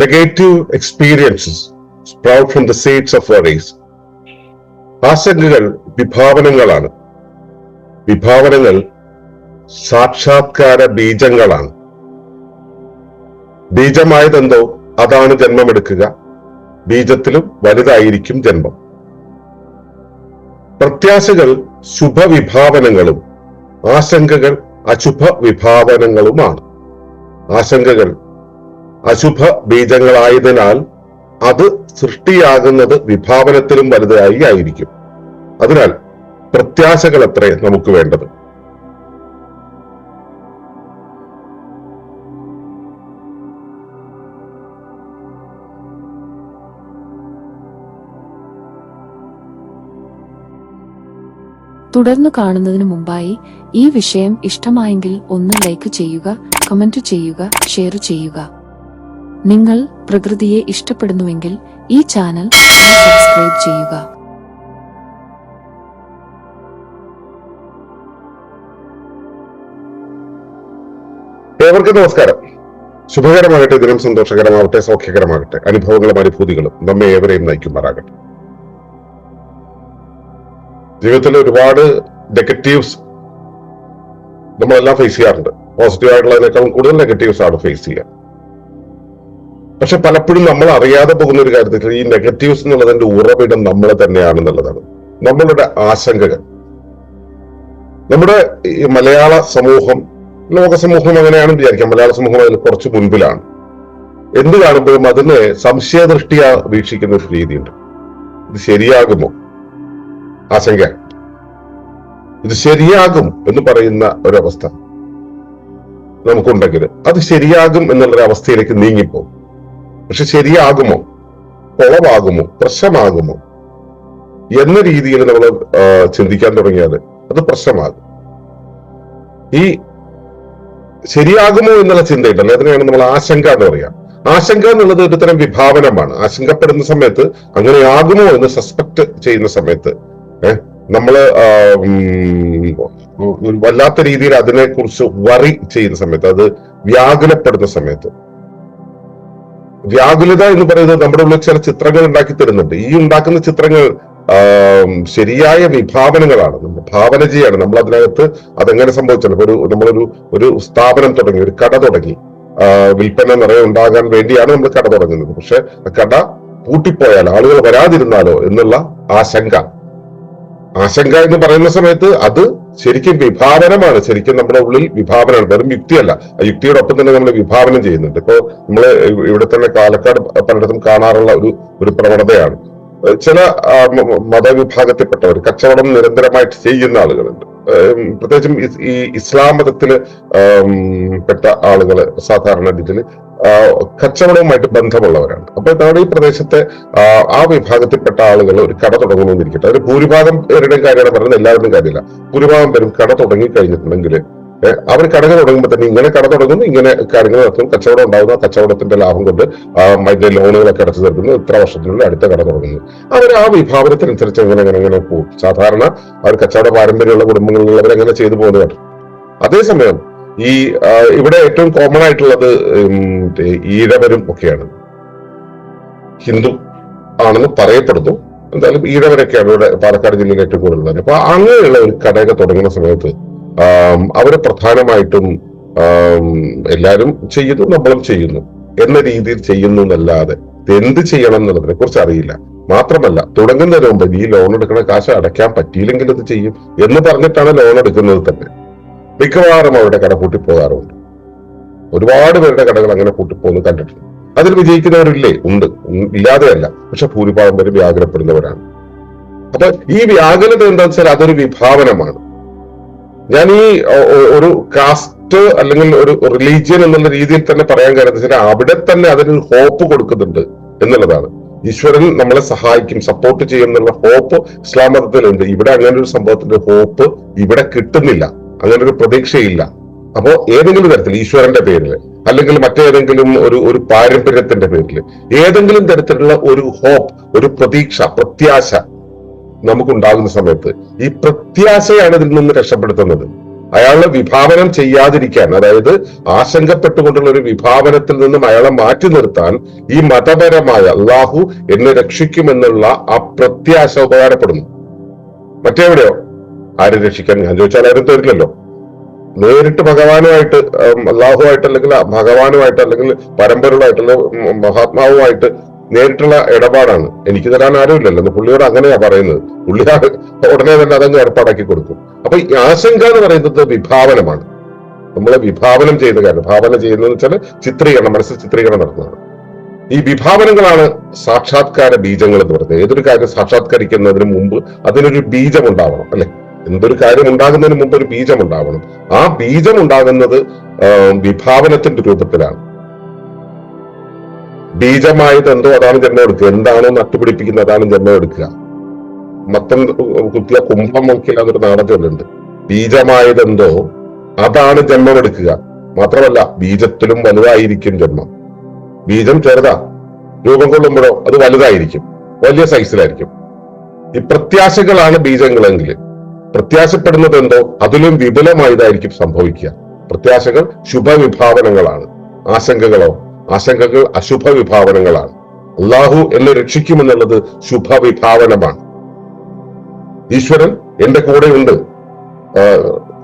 Negative experiences sprout from the seeds of worries ആശങ്കകൾ വിഭാവനങ്ങളാണ് വിഭാവനങ്ങൾ സാക്ഷാത്കാര ബീജങ്ങളാണ് ബീജമായതെന്തോ അതാണ് ജന്മമെടുക്കുക ബീജത്തിലും വലുതായിരിക്കും ജന്മം പ്രത്യാശകൾ ശുഭവിഭാവനങ്ങളും ആശങ്കകൾ അശുഭ വിഭാവനങ്ങളുമാണ് ആശങ്കകൾ അശുഭ ബീജങ്ങളായതിനാൽ അത് സൃഷ്ടിയാകുന്നത് വിഭാവനത്തിലും വലുതായി ആയിരിക്കും. അതിനാൽ പ്രത്യാശകൾ അത്രേ നമുക്ക് വേണ്ടത്. തുടർന്നു കാണുന്നതിന് മുമ്പായി ഈ വിഷയം ഇഷ്ടമായെങ്കിൽ ഒന്ന് ലൈക്ക് ചെയ്യുക കമന്റ് ചെയ്യുക ഷെയർ ചെയ്യുക. നിങ്ങൾ പ്രകൃതിയെ ഇഷ്ടപ്പെടുന്നുവെങ്കിൽ ഈ ചാനൽ സബ്സ്ക്രൈബ് ചെയ്യുക. ഏവർക്കും നമസ്കാരം. ശുഭകരമാകട്ടെ ദിനം സന്തോഷകരമാകട്ടെ സൗഖ്യകരമാകട്ടെ അനുഭവങ്ങളും അനുഭൂതികളും നമ്മെ ഏവരെയും നയിക്കുമാറാകട്ടെ. ജീവിതത്തിൽ ഒരുപാട് നെഗറ്റീവ്സ് നമ്മളെല്ലാം ഫേസ് ചെയ്യാറുണ്ട്. പോസിറ്റീവ് ആയിട്ടുള്ളതിനേക്കാളും കൂടുതൽ നെഗറ്റീവ്സ് ആണ് ഫേസ് ചെയ്യുക. പക്ഷെ പലപ്പോഴും നമ്മൾ അറിയാതെ പോകുന്ന ഒരു കാര്യത്തിൽ ഈ നെഗറ്റീവ്സ് എന്നുള്ളതിന്റെ ഉറവിടം നമ്മൾ തന്നെയാണെന്നുള്ളതാണ്. നമ്മളുടെ ആശങ്കകൾ. നമ്മുടെ ഈ മലയാള സമൂഹം ലോക സമൂഹം അങ്ങനെയാണ് വിചാരിക്കാം. മലയാള സമൂഹം അതിൽ കുറച്ച് മുൻപിലാണ്. എന്ത് കാണുമ്പോഴും അതിനെ സംശയദൃഷ്ടിയ വീക്ഷിക്കുന്ന ഒരു രീതിയുണ്ട്. ഇത് ശരിയാകുമോ? ആശങ്ക. ഇത് ശരിയാകും എന്ന് പറയുന്ന ഒരവസ്ഥ നമുക്കുണ്ടെങ്കിൽ അത് ശരിയാകും എന്നുള്ളൊരു അവസ്ഥയിലേക്ക് നീങ്ങിപ്പോകും. പക്ഷെ ശരിയാകുമോ? കുളവാകുമോ? പ്രശ്നമാകുമോ? എന്ന രീതിയിൽ നമ്മൾ ചിന്തിക്കാൻ തുടങ്ങിയാൽ അത് പ്രശ്നമാകും. ഈ ശരിയാകുമോ എന്നുള്ള ചിന്തയുണ്ടല്ലോ അതിനെയാണ് നമ്മൾ ആശങ്ക എന്ന് പറയാം. ആശങ്ക എന്നുള്ളത് ഒരു തരം വിഭാവനമാണ്. ആശങ്കപ്പെടുന്ന സമയത്ത് അങ്ങനെയാകുമോ എന്ന് സസ്പെക്ട് ചെയ്യുന്ന സമയത്ത് ഏഹ് നമ്മൾ വല്ലാത്ത രീതിയിൽ അതിനെ കുറിച്ച് വറി ചെയ്യുന്ന സമയത്ത് അത് വ്യാകുലപ്പെടുന്ന സമയത്ത്. വ്യാകുലത എന്ന് പറയുന്നത് നമ്മുടെ ഉള്ളിൽ ചില ചിത്രങ്ങൾ ഉണ്ടാക്കി തരുന്നുണ്ട്. ഈ ഉണ്ടാക്കുന്ന ചിത്രങ്ങൾ ശരിയായ വിഭാവനകളാണ് ഭാവന ചെയ്യാണ് നമ്മൾ അതിനകത്ത് അതെങ്ങനെ സംഭവിച്ചാലും ഒരു നമ്മളൊരു ഒരു സ്ഥാപനം തുടങ്ങി ഒരു കട തുടങ്ങി. വിൽപ്പന നിറയെ ഉണ്ടാകാൻ വേണ്ടിയാണ് നമ്മൾ കട തുടങ്ങുന്നത്. പക്ഷെ കട പൂട്ടിപ്പോയാലോ ആളുകൾ വരാതിരുന്നാലോ എന്നുള്ള ആശങ്ക ആശങ്ക എന്ന് പറയുന്ന സമയത്ത് അത് ശരിക്കും വിഭാവനമാണ്. ശരിക്കും നമ്മുടെ ഉള്ളിൽ വിഭാവനമാണ് വെറും യുക്തിയല്ല. ആ യുക്തിയോടൊപ്പം തന്നെ നമ്മൾ വിഭാവനം ചെയ്യുന്നുണ്ട്. ഇപ്പോ നമ്മൾ ഇവിടെ തന്നെ പാലക്കാട് പലയിടത്തും കാണാറുള്ള ഒരു ഒരു പ്രവണതയാണ്. ചില മതവിഭാഗത്തിൽപ്പെട്ടവർ കച്ചവടം നിരന്തരമായിട്ട് ചെയ്യുന്ന ആളുകളുണ്ട്. പ്രത്യേകിച്ചും ഈ ഇസ്ലാം മതത്തിൽ പെട്ട ആളുകൾ സാധാരണ രീതിയിൽ കച്ചവടവുമായിട്ട് ബന്ധമുള്ളവരാണ്. അപ്പോൾ നമ്മുടെ ഈ പ്രദേശത്തെ ആ, വിഭാഗത്തിൽപ്പെട്ട ആളുകൾ ഒരു കട തുടങ്ങണമെന്നിരിക്കട്ടെ ഒരു ഭൂരിഭാഗം പേരുടെയും കാര്യമാണ് പറയുന്നത് എല്ലാവരുടെയും കാര്യമില്ല. ഭൂരിഭാഗം പേരും കട തുടങ്ങി കഴിഞ്ഞിട്ടുണ്ടെങ്കിൽ അവർ കടകൾ തുടങ്ങുമ്പോൾ തന്നെ ഇങ്ങനെ കട തുടങ്ങുന്നു ഇങ്ങനെ കാര്യങ്ങൾ നടത്തും കച്ചവടം ഉണ്ടാകുന്നു കച്ചവടത്തിന്റെ ലാഭം കൊണ്ട് അതിന്റെ ലോണുകളൊക്കെ അടച്ചു തീർക്കുന്നു ഇത്ര വർഷത്തിനുള്ളിൽ അടുത്ത കട തുടങ്ങുന്നു. അവർ ആ വിഭാവനത്തിനനുസരിച്ച് എങ്ങനെ അങ്ങനെ എങ്ങനെ പോകും. സാധാരണ അവർ കച്ചവട പാരമ്പര്യമുള്ള കുടുംബങ്ങളിലുള്ളവർ എങ്ങനെ ചെയ്തു പോകുന്നതാണ്. അതേസമയം ഈ ഇവിടെ ഏറ്റവും കോമൺ ആയിട്ടുള്ളത് ഈഴവരും ഒക്കെയാണ്. ഹിന്ദു ആണെന്ന് പറയപ്പെടുന്നു. എന്തായാലും ഈഴവരൊക്കെയാണ് ഇവിടെ പാലക്കാട് ജില്ലയിൽ ഏറ്റവും കൂടുതലുള്ളത് അപ്പൊ അങ്ങനെയുള്ള ഒരു കടയൊക്കെ തുടങ്ങുന്ന സമയത്ത് അവരെ പ്രധാനമായിട്ടും എല്ലാവരും ചെയ്യുന്നു നമ്മളും ചെയ്യുന്നു. എന്ന രീതിയിൽ ചെയ്യുന്നു എന്നല്ലാതെ എന്ത് ചെയ്യണം എന്നുള്ളതിനെ കുറിച്ച് അറിയില്ല. മാത്രമല്ല തുടങ്ങുന്നതിന് മുമ്പ് ഈ ലോൺ എടുക്കുന്ന കാശ് അടയ്ക്കാൻ പറ്റിയില്ലെങ്കിൽ അത് ചെയ്യും എന്ന് പറഞ്ഞിട്ടാണ് ലോൺ എടുക്കുന്നത് തന്നെ. മിക്കവാറും അവരുടെ കട പൂട്ടിപ്പോകാറുണ്ട്. ഒരുപാട് പേരുടെ കടകൾ അങ്ങനെ പൂട്ടിപ്പോകുന്നു കണ്ടിട്ടുണ്ട് അതിൽ വിജയിക്കുന്നവരില്ലേ? ഉണ്ട്. ഇല്ലാതെയല്ല. പക്ഷെ ഭൂരിഭാഗം പേര് വ്യാകുലപ്പെടുന്നവരാണ്. അപ്പൊ ഈ വ്യാകുലത എന്താണെന്ന് വെച്ചാൽ അതൊരു വിഭാവനമാണ്. ഞാൻ ഈ ഒരു കാസ്റ്റ് അല്ലെങ്കിൽ ഒരു റിലീജിയൻ എന്നുള്ള രീതിയിൽ തന്നെ പറയാൻ കാര്യം വെച്ചാൽ അവിടെ തന്നെ അതിനൊരു ഹോപ്പ് കൊടുക്കുന്നുണ്ട് എന്നുള്ളതാണ്. ഈശ്വരൻ നമ്മളെ സഹായിക്കും സപ്പോർട്ട് ചെയ്യും എന്നുള്ള ഹോപ്പ് ഇസ്ലാം മതത്തിലുണ്ട്. ഇവിടെ അങ്ങനെ ഒരു സംഭവത്തിന്റെ ഹോപ്പ് ഇവിടെ കിട്ടുന്നില്ല. അങ്ങനെ ഒരു പ്രതീക്ഷയില്ല. അപ്പോ ഏതെങ്കിലും തരത്തിൽ ഈശ്വരന്റെ പേരിൽ അല്ലെങ്കിൽ മറ്റേതെങ്കിലും ഒരു ഒരു പാരമ്പര്യത്തിന്റെ പേരിൽ ഏതെങ്കിലും തരത്തിലുള്ള ഒരു ഹോപ്പ് ഒരു പ്രതീക്ഷ പ്രത്യാശ നമുക്കുണ്ടാകുന്ന സമയത്ത് ഈ പ്രത്യാശയാണ് ഇതിൽ നിന്ന് രക്ഷപ്പെടുത്തുന്നത്. അയാളെ വിഭാവനം ചെയ്യാതിരിക്കാൻ അതായത് ആശങ്കപ്പെട്ടുകൊണ്ടുള്ള ഒരു വിഭാവനത്തിൽ നിന്നും അയാളെ മാറ്റി നിർത്താൻ ഈ മതപരമായ അള്ളാഹു എന്നെ രക്ഷിക്കുമെന്നുള്ള ആ പ്രത്യാശ ഉപകാരപ്പെടുന്നു. മറ്റെവിടെയോ? ആരും രക്ഷിക്കാൻ ഞാൻ ചോദിച്ചാൽ ആരും തരില്ലല്ലോ. നേരിട്ട് ഭഗവാനുമായിട്ട് അള്ളാഹുമായിട്ട് അല്ലെങ്കിൽ ഭഗവാനുമായിട്ട് അല്ലെങ്കിൽ പരമ്പരയുമായിട്ട് അല്ലെങ്കിൽ മഹാത്മാവുമായിട്ട് നേരിട്ടുള്ള ഇടപാടാണ്. എനിക്ക് തരാൻ ആരുമില്ലല്ലോ. പുള്ളിയോട് അങ്ങനെയാ പറയുന്നത്. പുള്ളി ഉടനെ തന്നെ അതങ്ങ് ഏർപ്പാടാക്കി കൊടുക്കും. അപ്പൊ ഈ ആശങ്ക എന്ന് പറയുന്നത് വിഭാവനമാണ്. നമ്മളെ വിഭാവനം ചെയ്ത കാര്യം ഭാവന ചെയ്യുന്നതെന്ന് വെച്ചാൽ ചിത്രീകരണം മനസ്സിൽ ചിത്രീകരണം നടത്തുന്നതാണ്. ഈ വിഭാവനങ്ങളാണ് സാക്ഷാത്കാര ബീജങ്ങൾ എന്ന് പറയുന്നത്. ഏതൊരു കാര്യം സാക്ഷാത്കരിക്കുന്നതിന് മുമ്പ് അതിനൊരു ബീജം ഉണ്ടാവണം അല്ലെ? എന്തൊരു കാര്യം ഉണ്ടാകുന്നതിന് മുമ്പ് ഒരു ബീജം ഉണ്ടാവണം. ആ ബീജം ഉണ്ടാകുന്നത് വിഭാവനത്തിന്റെ രൂപത്തിലാണ്. ബീജമായിട്ട് എന്തോ അതാണ് ജന്മം എടുക്കുക. എന്താണോ നട്ടുപിടിപ്പിക്കുന്നത് അതാണ് ജന്മം എടുക്കുക. മത്തം കുത്തിയ കുംഭം നോക്കിയ എന്നൊരു നാടകമുണ്ട് ബീജമായതെന്തോ അതാണ് ജന്മം എടുക്കുക. മാത്രമല്ല ബീജത്തിലും വലുതായിരിക്കും ജന്മം. ബീജം ചെറുതാ. രൂപം കൊള്ളുമ്പോഴോ അത് വലുതായിരിക്കും. വലിയ സൈസിലായിരിക്കും ഈ പ്രത്യാശകളാണ് ബീജങ്ങളെങ്കിൽ. പ്രത്യാശപ്പെടുന്നത് എന്തോ അതിലും വിപുലമായതായിരിക്കും സംഭവിക്കുക. പ്രത്യാശകൾ ശുഭവിഭാവനങ്ങളാണ്. ആശങ്കകളോ ആശങ്കകൾ അശുഭ വിഭാവനങ്ങളാണ് അള്ളാഹു എന്നെ രക്ഷിക്കുമെന്നുള്ളത് ശുഭവിഭാവനമാണ്. ഈശ്വരൻ എന്റെ കൂടെയുണ്ട്.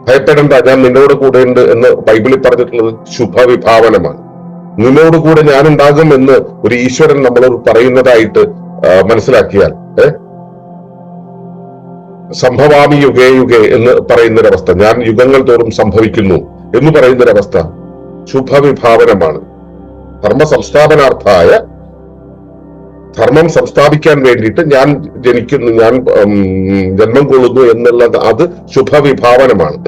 ഭയപ്പെടേണ്ട ഞാൻ നിന്നോട് കൂടെയുണ്ട് എന്ന് ബൈബിളിൽ പറഞ്ഞിട്ടുള്ളത് ശുഭവിഭാവനമാണ്. നിന്നോട് കൂടെ ഞാൻ ഉണ്ടാകും എന്ന് ഒരു ഈശ്വരൻ നമ്മളോട് പറയുന്നതായിട്ട് മനസ്സിലാക്കിയാൽ ഏ? സംഭവാമി യുഗേ യുഗേ എന്ന് പറയുന്നൊരവസ്ഥ. ഞാൻ യുഗങ്ങൾ തോറും സംഭവിക്കുന്നു എന്ന് പറയുന്നൊരവസ്ഥ ശുഭവിഭാവനമാണ്. ധർമ്മ സംസ്ഥാപനാർത്ഥായ ധർമ്മം സംസ്ഥാപിക്കാൻ വേണ്ടിയിട്ട് ഞാൻ ജനിക്കുന്നു ഞാൻ ജന്മം കൊള്ളുന്നു എന്നുള്ളത് അത് ശുഭവിഭാവനമാണ്.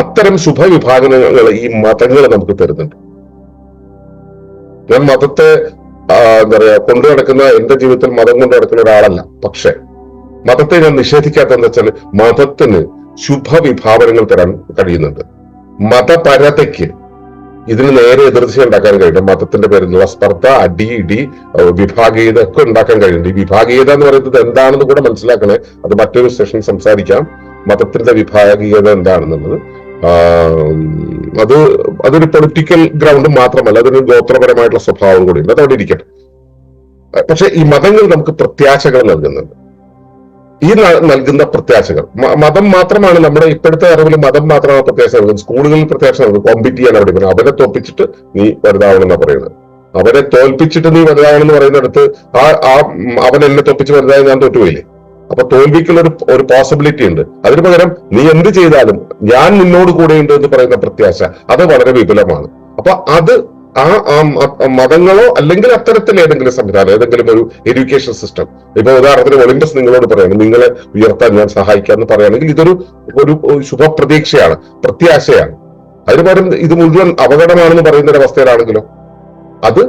അത്തരം ശുഭവിഭാവനങ്ങൾ ഈ മതങ്ങൾ നമുക്ക് തരുന്നുണ്ട്. ഞാൻ മതത്തെ എന്താ പറയാ കൊണ്ടു നടക്കുന്ന എന്റെ ജീവിതത്തിൽ മതം കൊണ്ടു നടക്കുന്ന ഒരാളല്ല. പക്ഷെ മതത്തെ ഞാൻ നിഷേധിക്കാത്തതെന്ന് വെച്ചാൽ മതത്തിന് ശുഭവിഭാവനങ്ങൾ തരാൻ കഴിയുന്നുണ്ട്. മതപരതയ്ക്ക് ഇതിന് നേരെ എതിർച്ച ഉണ്ടാക്കാൻ കഴിയും മതത്തിന്റെ പേരിലുള്ള സ്പർദ്ധ അടി ഇടി വിഭാഗീയത ഒക്കെ ഉണ്ടാക്കാൻ കഴിയുന്നുണ്ട്. ഈ വിഭാഗീയത എന്ന് പറയുന്നത് എന്താണെന്ന് കൂടെ മനസ്സിലാക്കണേ. അത് മറ്റൊരു സെഷൻ സംസാരിക്കാം. മതത്തിന്റെ വിഭാഗീയത എന്താണെന്നുള്ളത്. അത് അതൊരു പൊളിറ്റിക്കൽ ഗ്രൗണ്ട് മാത്രമല്ല അതൊരു ഗോത്രപരമായിട്ടുള്ള സ്വഭാവം കൂടിയുണ്ട്. അതവിടെ ഇരിക്കട്ടെ. പക്ഷെ ഈ മതങ്ങൾ നമുക്ക് പ്രത്യാശകൾ നൽകുന്നുണ്ട്. ഈ നൽകുന്ന പ്രത്യാശകൾ. മതം മാത്രമാണ് നമ്മുടെ ഇപ്പോഴത്തെ അറിവിൽ മതം മാത്രമാണ് പ്രത്യാശ നൽകുന്നത്. സ്കൂളുകളിൽ പ്രത്യാശ നൽകുന്നത്. കോമ്പീറ്റ് ചെയ്യാൻ അവിടെ അവരെ തോൽപ്പിച്ചിട്ട് നീ വലുതാവണം എന്നാ പറയുന്നത്. അവരെ തോൽപ്പിച്ചിട്ട് നീ വലുതാവണം എന്ന് പറയുന്നിടത്ത് ആ ആ അവൻ എന്നെ തോൽപ്പിച്ച് വലുതായി ഞാൻ തോറ്റുപോയില്ലേ? അപ്പൊ തോൽവിക്കുള്ള ഒരു ഒരു പോസിബിലിറ്റി ഉണ്ട്. അതിന് പകരം നീ എന്ത് ചെയ്താലും ഞാൻ നിന്നോട് കൂടെയുണ്ട് എന്ന് പറയുന്ന പ്രത്യാശ. അത് വളരെ വിപുലമാണ്. അപ്പൊ അത് ആ മതങ്ങളോ അല്ലെങ്കിൽ അത്തരത്തിൽ ഏതെങ്കിലും സംവിധാനം ഏതെങ്കിലും ഒരു എഡ്യൂക്കേഷൻ സിസ്റ്റം ഇപ്പൊ ഉദാഹരണത്തിന് ഒളിമ്പസ് നിങ്ങളോട് പറയണം നിങ്ങളെ ഉയർത്താൻ ഞാൻ സഹായിക്കാന്ന് പറയുകയാണെങ്കിൽ ഇതൊരു ഒരു ശുഭപ്രതീക്ഷയാണ് പ്രത്യാശയാണ്. അതിന് പകരം ഇത് മുഴുവൻ അപകടമാണെന്ന് പറയുന്ന ഒരു അവസ്ഥയിലാണെങ്കിലോ അത്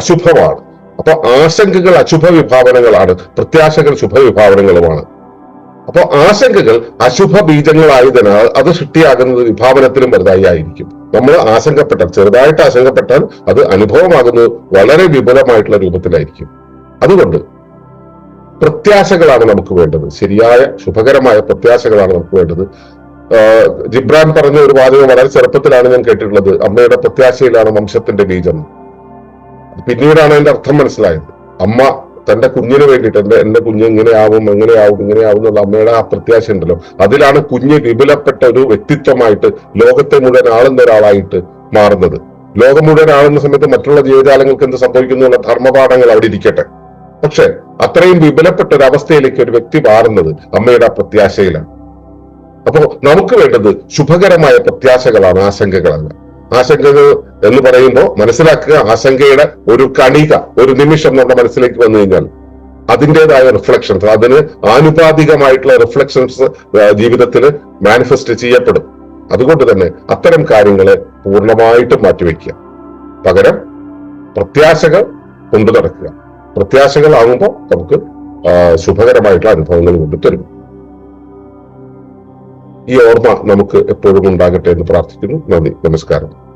അശുഭമാണ്. അപ്പൊ ആശങ്കകൾ അശുഭ വിഭാവനങ്ങളാണ് പ്രത്യാശകൾ ശുഭവിഭാവനങ്ങളുമാണ്. അപ്പൊ ആശങ്കകൾ അശുഭ ബീജങ്ങളായതിനാൽ അത് സൃഷ്ടിയാകുന്നത് വിഭാവനത്തിലും വലുതായി ആയിരിക്കും. നമ്മൾ ആശങ്കപ്പെട്ടാൽ ചെറുതായിട്ട് ആശങ്കപ്പെട്ടാൽ അത് അനുഭവമാകുന്നത് വളരെ വിപുലമായിട്ടുള്ള രൂപത്തിലായിരിക്കും. അതുകൊണ്ട് പ്രത്യാശകളാണ് നമുക്ക് വേണ്ടത്. ശരിയായ ശുഭകരമായ പ്രത്യാശകളാണ് നമുക്ക് വേണ്ടത്. ജിബ്രാൻ പറഞ്ഞ ഒരു വാചകം വളരെ ചെറുപ്പത്തിലാണ് ഞാൻ കേട്ടിട്ടുള്ളത്. അമ്മയുടെ പ്രത്യാശയിലാണ് വംശത്തിന്റെ ബീജം. പിന്നീടാണ് അതിന്റെ അർത്ഥം മനസ്സിലായത്. അമ്മ തന്റെ കുഞ്ഞിന് വേണ്ടിയിട്ട് എന്റെ എന്റെ കുഞ്ഞ് ഇങ്ങനെയാവും എങ്ങനെയാവും ഇങ്ങനെയാവും എന്നുള്ള അമ്മയുടെ ആ പ്രത്യാശ ഉണ്ടല്ലോ. അതിലാണ് കുഞ്ഞ് വിപുലപ്പെട്ട ഒരു വ്യക്തിത്വമായിട്ട് ലോകത്തെ മുഴുവൻ ആളുന്ന ഒരാളായിട്ട് മാറുന്നത്. ലോകം മുഴുവൻ ആളുന്ന സമയത്ത് മറ്റുള്ള ജീവജാലങ്ങൾക്ക് എന്ത് സംഭവിക്കുന്നു എന്നുള്ള ധർമ്മപാഠങ്ങൾ അവിടെ ഇരിക്കട്ടെ. പക്ഷെ അത്രയും വിപുലപ്പെട്ട ഒരു അവസ്ഥയിലേക്ക് ഒരു വ്യക്തി മാറുന്നത് അമ്മയുടെ പ്രത്യാശയിലാണ്. അപ്പോ നമുക്ക് വേണ്ടത് ശുഭകരമായ പ്രത്യാശകളാണ് ആശങ്കകളല്ല ആശങ്കകൾ എന്ന് പറയുമ്പോൾ മനസ്സിലാക്കുക ആശങ്കയുടെ ഒരു കണിക ഒരു നിമിഷം നമ്മുടെ മനസ്സിലേക്ക് വന്നു കഴിഞ്ഞാൽ അതിന്റെതായ റിഫ്ലക്ഷൻസ് അതിന് ആനുപാതികമായിട്ടുള്ള റിഫ്ലക്ഷൻസ് ജീവിതത്തിൽ മാനിഫെസ്റ്റ് ചെയ്യപ്പെടും. അതുകൊണ്ട് തന്നെ അത്തരം കാര്യങ്ങളെ പൂർണമായിട്ടും മാറ്റിവെക്കുക. പകരം പ്രത്യാശകൾ കൊണ്ടു നടക്കുക. പ്രത്യാശകളാകുമ്പോൾ നമുക്ക് ശുഭകരമായിട്ടുള്ള അനുഭവങ്ങൾ കൊണ്ട് തരും. ഈ ഓർമ്മ നമുക്ക് എപ്പോഴും ഉണ്ടാകട്ടെ എന്ന് പ്രാർത്ഥിക്കുന്നു. നന്ദി. നമസ്കാരം.